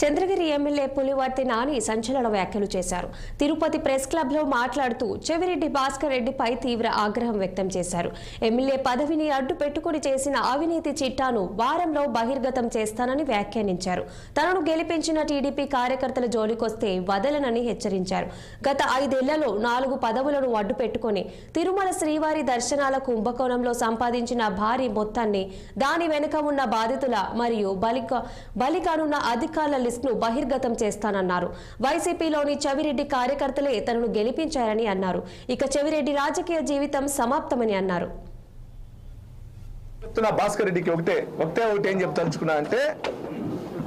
Chandragiri MLA Pulivarthi Nani సంచలన వ్యాఖ్యలు చేశారు. తిరుపతి ప్రెస్ క్లబ్లో మాట్లాడుతూ చెవిరెడ్డి భాస్కర్ రెడ్డిపై తీవ్ర ఆగ్రహం వ్యక్తం చేశారు. ఎమ్మెల్యే పదవిని అడ్డు పెట్టుకుని చేసిన అవినీతి చిట్టాను వారంలో బహిర్గతం చేస్తానని వ్యాఖ్యానించారు. తనను గెలిపించిన టీడీపీ కార్యకర్తల జోలికొస్తే వదలనని హెచ్చరించారు. గత ఐదేళ్ళలో నాలుగు పదవులను అడ్డు పెట్టుకుని తిరుమల శ్రీవారి దర్శనాల కుంభకోణంలో సంపాదించిన భారీ మొత్తాన్ని దాని వెనుక ఉన్న బాధితుల మరియు బలిక బలికానున్న అధికారుల లిస్టును బహిర్గతం చేస్తానన్నారు. వైసీపీలోని చెవిరెడ్డి కార్యకర్తలే తనను గెలిపించారని అన్నారు. ఇక చెవిరెడ్డి రాజకీయ జీవితం సమాప్తమని అన్నారు. చెప్తున్నా భాస్కర్ రెడ్డికి ఒకటే ఒకటే ఒకటి ఏం చెప్తలుచుకున్నా అంటే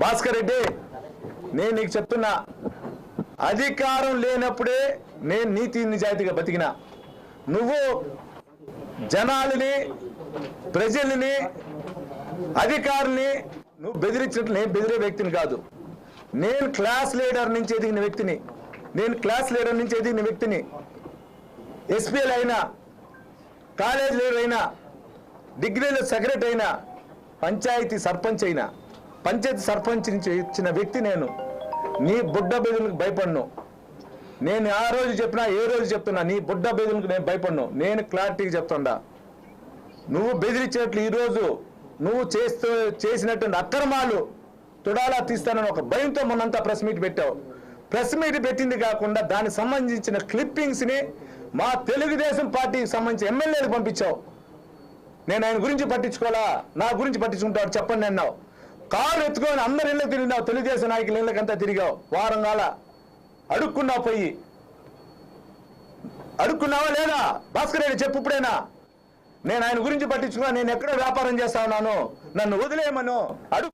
భాస్కర్ రెడ్డి నేను నీకు చెప్తున్నా అధికారం లేనప్పుడే నేను నీతి నిజాయితీగా బతికినా. నువ్వు జనాలని ప్రజల్ని అధికారుల్ని నువ్వు బెదిరించినట్లు నేను బెదిరే వ్యక్తిని కాదు. నేను క్లాస్ లీడర్ నుంచి ఎదిగిన వ్యక్తిని నేను క్లాస్ లీడర్ నుంచి ఎదిగిన వ్యక్తిని ఎస్పీఎల్ అయినా కాలేజ్ లీడర్ అయినా డిగ్రీలో సెక్రటరీ అయినా పంచాయతీ సర్పంచ్ అయినా పంచాయతీ సర్పంచ్ నుంచి ఇచ్చిన వ్యక్తి నేను. నీ బుడ్డ బెదులకు భయపడను. నేను ఆ రోజు చెప్పినా ఏ రోజు చెప్తున్నా నీ బుడ్డ బెదులకు నేను భయపడను. నేను క్లారిటీగా చెప్తుండా నువ్వు బెదిరించినట్లు ఈరోజు నువ్వు చేస్తూ చేసినటువంటి అక్రమాలు తుడాలా తీస్తానని ఒక భయంతో మొన్నంతా ప్రెస్ మీట్ పెట్టావు. ప్రెస్ మీట్ పెట్టింది కాకుండా దానికి సంబంధించిన క్లిప్పింగ్స్ని మా తెలుగుదేశం పార్టీకి సంబంధించి ఎమ్మెల్యేలకు పంపించావు. నేను ఆయన గురించి పట్టించుకోవాలా? నా గురించి పట్టించుకుంటాడు చెప్పండి అన్నావు. కారు ఎత్తుకొని అందరి ఇళ్ళకి తిరిగినావు తెలుగుదేశం నాయకుల ఇళ్ళకంతా తిరిగావు. వారం కాల అడుక్కున్నావు పోయి. అడుక్కున్నావా లేదా? భాస్కర్ రెడ్డి చెప్పు ఇప్పుడైనా? నేను ఆయన గురించి పట్టించుకున్నా నేను ఎక్కడో వ్యాపారం చేస్తా ఉన్నాను. నన్ను వదిలేయమను. అడుగు